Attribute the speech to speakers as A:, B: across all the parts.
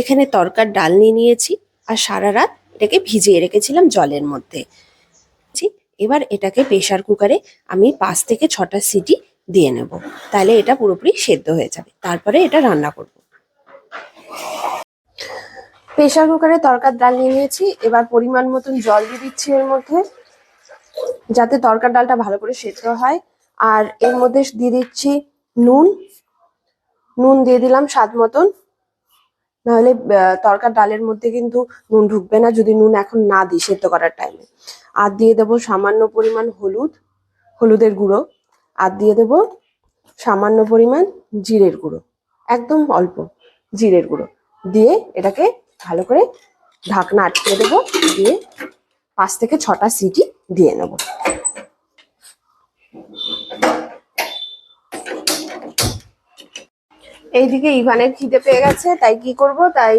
A: এখানে তরকার ডাল নিয়ে নিয়েছি আর সারা রাত এটাকে ভিজিয়ে রেখেছিলাম জলের মধ্যে। এবার এটাকে প্রেশার কুকারে আমি পাঁচ থেকে ছটা সিটি দিয়ে নেব। তাহলে এটা পুরোপুরি সেদ্ধ হয়ে যাবে। তারপরে এটা রান্না করব। প্রেশার কুকারে তরকার ডাল নিয়ে নিয়েছি। এবার পরিমাণ মতন জল দিয়ে দিচ্ছি এর মধ্যে, যাতে তরকার ডালটা ভালো করে সেদ্ধ হয়। আর এর মধ্যে দিয়ে দিচ্ছি নুন। নুন দিয়ে দিলাম স্বাদ মতন। নাহলে তরকার ডালের মধ্যে কিন্তু নুন ঢুকবে না যদি নুন এখন না দিই সেদ্ধ করার টাইমে আর দিয়ে দেবো সামান্য পরিমাণ হলুদ, হলুদের গুঁড়ো। আর দিয়ে দেবো সামান্য পরিমাণ জিরের গুঁড়ো, একদম অল্প জিরের গুঁড়ো। দিয়ে এটাকে ভালো করে ঢাকনা আটকে দেবো, দিয়ে পাঁচ থেকে ছটা সিটি দিয়ে নেব। এইদিকে ইভানের খিদে পেয়ে গেছে, তাই কি করব? তাই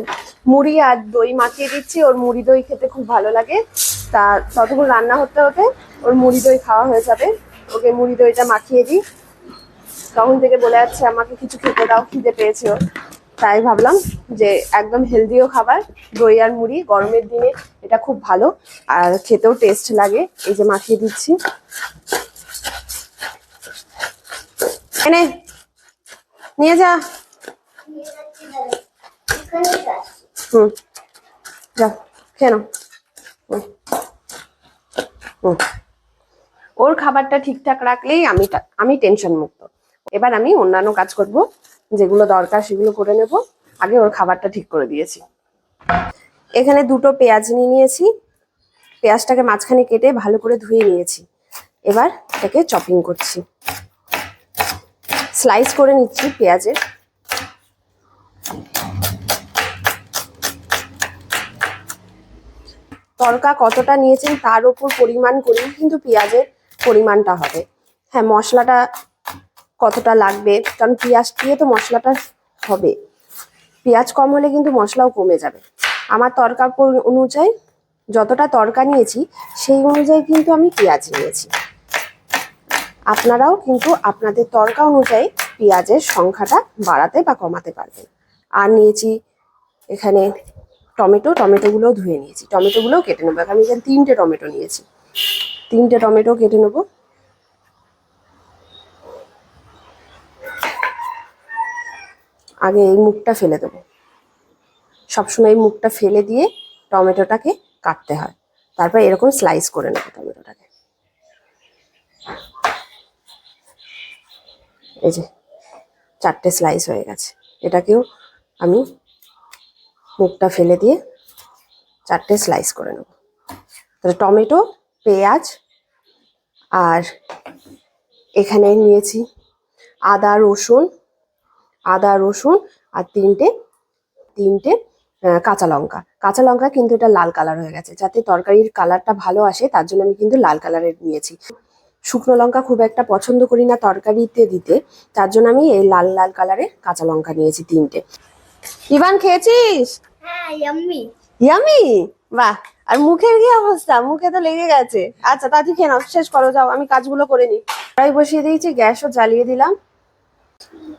A: মুড়ি আর দই মাখিয়ে দিচ্ছি। ওর মুড়ি দই খেতে খুব ভালো লাগে। তা ততক্ষণ রান্না হতে হতে ওর মুড়ি দই খাওয়া হয়ে যাবে। ওকে মুড়ি দইটা মাখিয়ে দিই। তখন থেকে বলে যাচ্ছে, আমাকে কিছু খেতে দাও, খিদে পেয়েছে ওর। তাই ভাবলাম যে একদম হেলদিও খাবার, দই আর মুড়ি, গরমের দিনে এটা খুব ভালো। আর খেতেও টেস্ট লাগে, এই যে মাখিয়ে দিচ্ছি। এনে, নিয়ে যা। হুম, যা কেন ওর খাবারটা ঠিকঠাক রাখলেই আমি আমি টেনশন মুক্ত। এবার আমি অন্যান্য কাজ করব, যেগুলো দরকার সেগুলো করে নেব। আগে ওর খাবারটা ঠিক করে দিয়েছি। এখানে দুটো পেঁয়াজ নিয়ে নিয়েছি। পেঁয়াজটাকে মাঝখানে কেটে ভালো করে ধুয়ে নিয়েছি। এবার এটাকে চপিং করছি। স্লাইস করে নিচ্ছি পেঁয়াজের। তরকা কতটা নিয়েছেন তার উপর পরিমাণ করেই কিন্তু পেঁয়াজের পরিমাণটা হবে। হ্যাঁ মশলাটা কতটা লাগবে? কারণ পেঁয়াজ দিয়ে তো মশলাটা হবে। পেঁয়াজ কম হলে কিন্তু মশলাও কমে যাবে। আমার তরকা অনুযায়ী যতটা তরকা নিয়েছি, সেই অনুযায়ী কিন্তু আমি পেঁয়াজ নিয়েছি। আপনারাও কিন্তু আপনাদের তরকা অনুযায়ী পেঁয়াজের সংখ্যাটা বাড়াতে বা কমাতে পারবেন। আর নিয়েছি এখানে টমেটো, টমেটোগুলোও ধুয়ে নিয়েছি। টমেটোগুলোও কেটে নেব। আমি এখানে তিনটে টমেটো নিয়েছি। তিনটে টমেটো কেটে নেব। আগে এই মুখটা ফেলে দেবো। সবসময় এই মুখটা ফেলে দিয়ে টমেটোটাকে কাটতে হয়। তারপর এরকম স্লাইস করে নেব টমেটোটাকে। এই যে, চারটে স্লাইস হয়ে গেছে। এটাকেও আমি মুখটা ফেলে দিয়ে চারটে স্লাইস করে নেব। তাহলে টমেটো পেঁয়াজ আর এখানে নিয়েছি আদা, রসুন আদা, রসুন আর তিনটে তিনটে কাঁচা লঙ্কা। কাঁচা লঙ্কা কিন্তু এটা লাল কালার হয়ে গেছে। যাতে তরকারির কালারটা ভালো আসে, তার জন্য আমি কিন্তু লাল কালারের নিয়েছি। শুকনো লঙ্কা খুব একটা পছন্দ করি না তরকারিতে দিতে। তার জন্য আমি এই লাল লাল কালারের কাঁচা লঙ্কা নিয়েছি তিনটে। ইভান, খেয়েছিস?
B: ইয়াম্মি
A: ইয়ামি বাহ, আর মুখের কি অবস্থা? মুখে তো লেগে গেছে। আচ্ছা তাড়াতাড়ি খেয়ে নাও, শেষ করো, যাও, আমি কাজগুলো করে নিই। কড়াই বসিয়ে দিয়েছি, গ্যাসও জ্বালিয়ে দিলাম।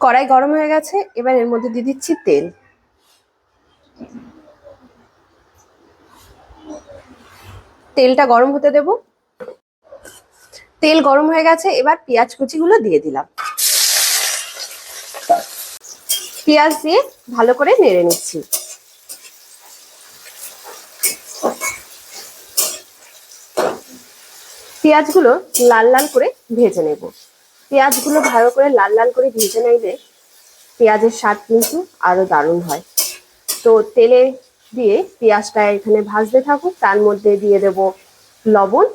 A: কড়াই গরম হয়ে গেছে, এবার এর মধ্যে দিয়ে দিচ্ছি তেল। তেলটা গরম হতে দেব। তেল গরম হয়ে গেছে, এবার পেঁয়াজ কুচিগুলো দিয়ে দিলাম। পেঁয়াজ দিয়ে ভালো করে নেড়ে নিচ্ছি। পেঁয়াজগুলো লাল লাল করে ভেজে নেব। পেঁয়াজগুলো ভালো করে লাল লাল করে ভেজে নিলে পেঁয়াজের স্বাদ কিন্তু আরও দারুণ হয়। তো তেলে দিয়ে পেঁয়াজটা এখানে ভাজতে থাকুক, তার মধ্যে দিয়ে দেব লবণ।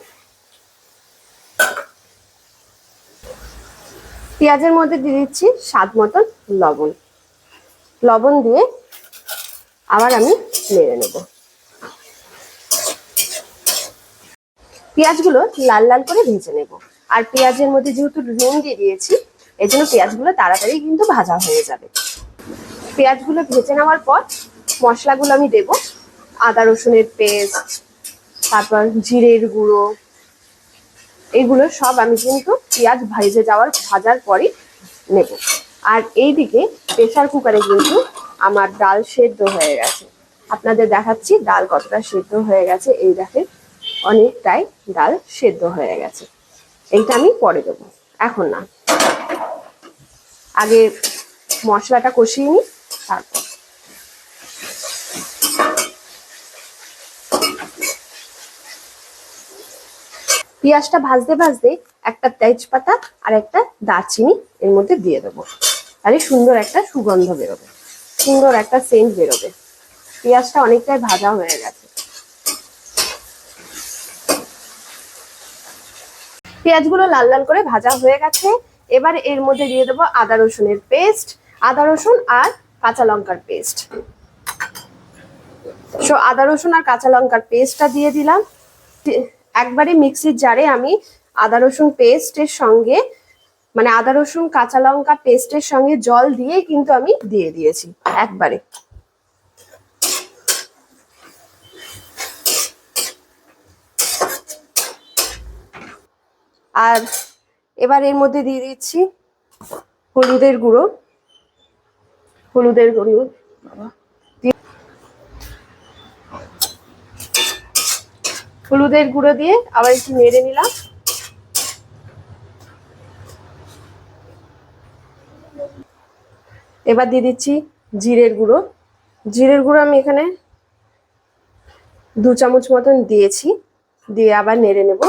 A: পেঁয়াজের মধ্যে দিয়ে দিচ্ছি স্বাদ মতন লবণ। লবণ দিয়ে আবার আমি নেড়ে নেব। পেঁয়াজগুলো লাল লাল করে ভেজে নেব। আর পেঁয়াজের মধ্যে যেহেতু নুন দিয়ে দিয়েছি এই জন্য পেঁয়াজগুলো তাড়াতাড়ি কিন্তু ভাজা হয়ে যাবে। পেঁয়াজগুলো ভেজে নেওয়ার পর মশলাগুলো আমি দেব। আদা রসুনের পেস্ট, তারপর জিরের গুঁড়ো, এগুলো সব আমি কিন্তু পেঁয়াজ ভেজে যাওয়ার, ভাজার পরই নেব। আর এইদিকে প্রেসার কুকারে কিন্তু আমার ডাল সেদ্ধ হয়ে গেছে। আপনাদের দেখাচ্ছি ডাল কতটা সেদ্ধ হয়ে গেছে। এই দেখেন অনেকটাই ডাল সেদ্ধ হয়ে গেছে। এইটা আমি পরে দেবো। এখন না। আগে মশলাটা কষিয়ে নিই, তারপর। পেঁয়াজটা ভাজতে ভাজতে একটা তেজপাতা আর একটা দারচিনি এর মধ্যে দিয়ে দেবো। তাহলে সুন্দর একটা সুগন্ধ বেরোবে। সুন্দর একটা সেন্ট বেরোবে। পেঁয়াজটা অনেকটাই ভাজা হয়ে গেছে। পেঁয়াজগুলো লাল লাল করে ভাজা হয়ে গেছে। এবার এর মধ্যে দিয়ে দেবো আদা রসুনের পেস্ট, আদা রসুন আর কাঁচা লঙ্কার পেস্ট। সো আদা রসুন আর কাঁচা লঙ্কার পেস্টটা দিয়ে দিলাম। একবারে মিক্সির জারে আমি আদা রসুন পেস্টের সঙ্গে মানে আদা রসুন, কাঁচা লঙ্কা পেস্টের সঙ্গে জল দিয়ে কিন্তু আমি দিয়ে দিয়েছি, একবারে। আর এবার এর মধ্যে দিয়ে দিচ্ছি হলুদের গুঁড়ো। হলুদের গুঁড়ো। হলুদের গুঁড়ো দিয়ে আবার একটু নেড়ে নিলাম। এবার দিয়ে দিচ্ছি জিরের গুঁড়ো। জিরের গুঁড়ো আমি এখানে দু চামচ মতন দিয়েছি। দিয়ে আবার নেড়ে নেব।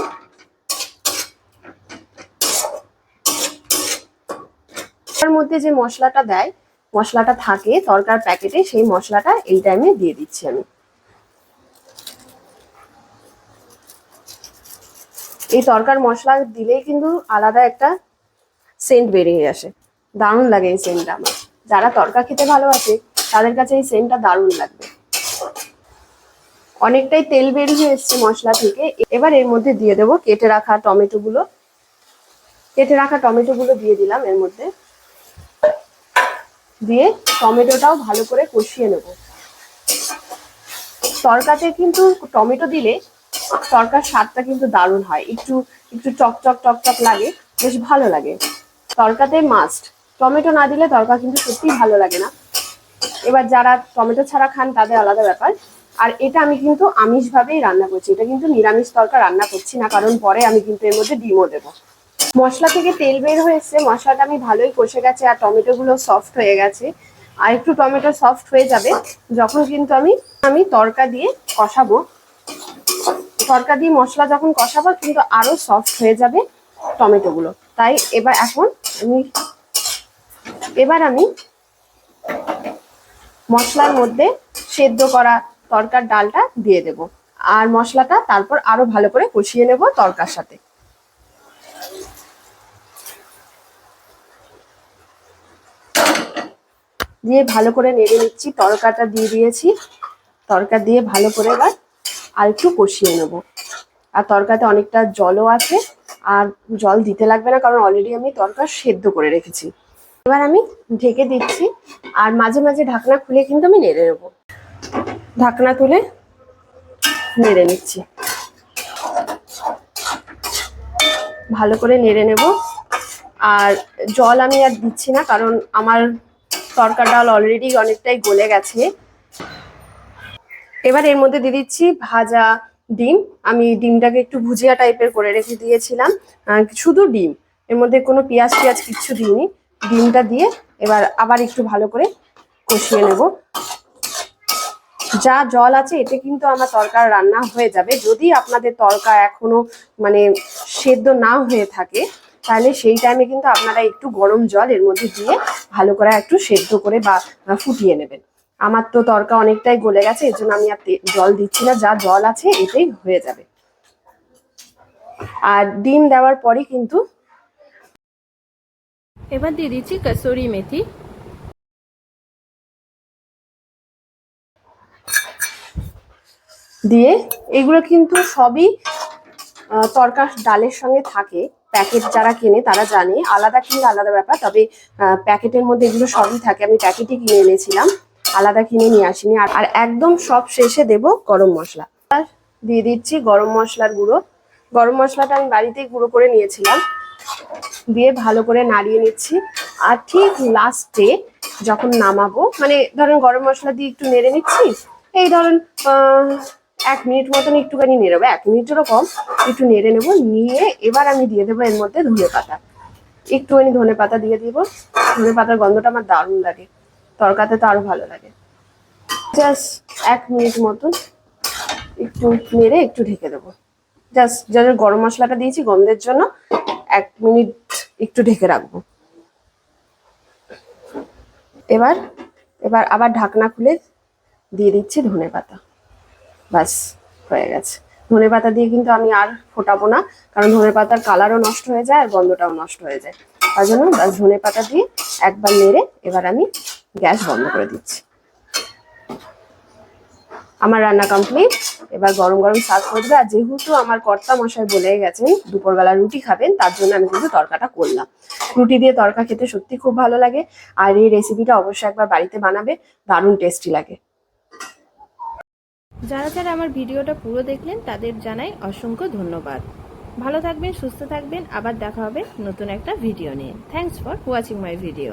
A: মধ্যে যে মশলাটা দেয়, মশলাটা থাকে তরকার প্যাকেটে, সেই মশলাটা এই টাইমে দিয়ে দিচ্ছি আমি। এই তরকার মশলা দিলেই কিন্তু আলাদা একটা সেন্ট বেরিয়ে আসে। দারুণ লাগে এই সেন্টটা আমার। যারা তরকা খেতে ভালোবাসে, তাদের কাছে এই সেন্টটা দারুণ লাগবে। অনেকটাই তেল বেরিয়ে এসছে মশলা থেকে। এবার এর মধ্যে দিয়ে দেবো কেটে রাখা টমেটো গুলো কেটে রাখা টমেটো গুলো দিয়ে দিলাম এর মধ্যে। দিয়ে টমেটোটাও ভালো করে কষিয়ে নেব। তরকাতে কিন্তু টমেটো দিলে তরকার স্বাদটা কিন্তু দারুণ হয়। একটু একটু চকচক টকটক লাগে, বেশ ভালো লাগে। তরকাতে মাস্ট টমেটো না দিলে তরকা কিন্তু সত্যিই ভালো লাগে না। এবার যারা টমেটো ছাড়া খান, তাদের আলাদা ব্যাপার। আর এটা আমি কিন্তু আমিষ ভাবেই রান্না করছি। এটা কিন্তু নিরামিষ তরকা রান্না করছি না, কারণ পরে আমি কিন্তু এর মধ্যে ডিমও দেবো। মশলা থেকে তেল বের হয়েছে, মশলাটা আমি ভালোই কষে গেছে আর টমেটো গুলো সফট হয়ে গেছে। আর একটু টমেটো সফট হয়ে যাবে, যখন কিন্তু আমি আমি তরকা দিয়ে কষাবো। তরকা দিয়ে মশলা যখন কষাবো, কিন্তু আরও সফট হয়ে যাবে টমেটো গুলো তাই এবার এখন আমি, এবার আমি মশলার মধ্যে সেদ্ধ করা তরকার ডালটা দিয়ে দেব। আর মশলাটা তারপর আরও ভালো করে কষিয়ে নেব তরকার সাথে। দিয়ে ভালো করে নেড়ে নিচ্ছি। তরকাটা দিয়ে দিয়েছি। তরকা দিয়ে ভালো করে এবার আর একটু কষিয়ে নেব। আর তরকাতে অনেকটা জলও আছে আর জল দিতে লাগবে না কারণ অলরেডি আমি তরকা সেদ্ধ করে রেখেছি। এবার আমি ঢেকে দিচ্ছি আর মাঝে মাঝে ঢাকনা খুলে কিন্তু আমি নেড়ে নেব। ঢাকনা তুলে নেড়ে নিচ্ছি। ভালো করে নেড়ে নেব। আর জল আমি আর দিচ্ছি না কারণ আমার তরকা ডাল অলরেডি অনেকটাই গলে গেছে। এবার এর মধ্যে দিয়ে দিচ্ছি ভাজা ডিম। আমি ডিমটাকে একটু ভুজিয়া টাইপের করে রেখে দিয়েছিলাম। শুধু ডিম। এর মধ্যে কোনো পেঁয়াজ টিয়াজ কিচ্ছু দিইনি। ডিমটা দিয়ে এবার আবার একটু ভালো করে কষিয়ে নেব। যা জল আছে, এতে কিন্তু আমার তরকার রান্না হয়ে যাবে। যদি আপনাদের তরকা এখনও মানে সেদ্ধ না হয়ে থাকে তাহলে সেই টাইমে কিন্তু আপনারা একটু গরম জল এর মধ্যে দিয়ে ভালো করে একটু সেদ্ধ করে বা ফুটিয়ে নেবেন। আমার তো তরকা অনেকটাই গলে গেছে এর জন্য আমি আর জল দিচ্ছি না যা জল আছে এতেই হয়ে যাবে। আর ডিম দেওয়ার পরে কিন্তু
B: এবার দিয়ে দিচ্ছি কসুরি মেথি।
A: দিয়ে এগুলো কিন্তু সবই তরকা ডালের সঙ্গে থাকে। প্যাকেট যারা কেনে, তারা জানে। আলাদা কিনলে আলাদা ব্যাপার, তবে প্যাকেটের মধ্যে এগুলো সবই থাকে। আমি প্যাকেটই কিনে এনেছিলাম, আলাদা কিনে নিয়ে আসিনি। আর একদম সব শেষে দেব গরম মশলা। আর দিয়ে দিচ্ছি গরম মশলার গুঁড়ো। গরম মশলাটা আমি বাড়িতেই গুঁড়ো করে নিয়েছিলাম। দিয়ে ভালো করে নাড়িয়ে নিচ্ছি। আর ঠিক লাস্টে যখন নামাবো মানে ধরেন গরম মশলা দিয়ে একটু নেড়ে নিচ্ছি, এই ধরেন এক মিনিট মতন একটুখানি নেড়ে নেব এক মিনিটেরও কম, একটু নেড়ে নেব, নিয়ে এবার আমি দিয়ে দেবো এর মধ্যে ধনে পাতা। একটুখানি ধনে পাতা দিয়ে দিব। ধনে পাতার গন্ধটা আমার দারুণ লাগে, তরকাতে তো আরও ভালো লাগে। জাস্ট এক মিনিট মতন একটু নেড়ে একটু ঢেকে দেবো। জাস্ট যাদের গরম মশলাটা দিয়েছি গন্ধের জন্য এক মিনিট একটু ঢেকে রাখব। এবার এবার আবার ঢাকনা খুলে দিয়ে দিচ্ছি ধনে পাতা। ব্যাস, হয়ে গেছে। ধনে পাতা দিয়ে কিন্তু আমি আর ফোটাবো না, কারণ ধনে পাতার কালারও নষ্ট হয়ে যায় আর গন্ধটাও নষ্ট হয়ে যায়। তার জন্য ধনে পাতা দিয়ে একবার নেড়ে এবার আমি গ্যাস বন্ধ করে দিচ্ছি। আমার রান্না কমপ্লিট এবার গরম গরম সার্ভ করে দেবে আর যেহেতু আমার কর্তা মশাই বলে গেছেন, দুপুরবেলা রুটি খাবেন, তার জন্য আমি কিন্তু তরকাটা করলাম। রুটি দিয়ে তরকা খেতে সত্যি খুব ভালো লাগে। আর এই রেসিপিটা অবশ্যই একবার বাড়িতে বানাবে। দারুণ টেস্টি লাগে।
B: যারা যারা আমার ভিডিওটা পুরো দেখলেন, তাদের জানাই অসংখ্য ধন্যবাদ। ভালো থাকবেন, সুস্থ থাকবেন, আবার দেখা হবে নতুন একটা ভিডিও নিয়ে। Thanks for watching my video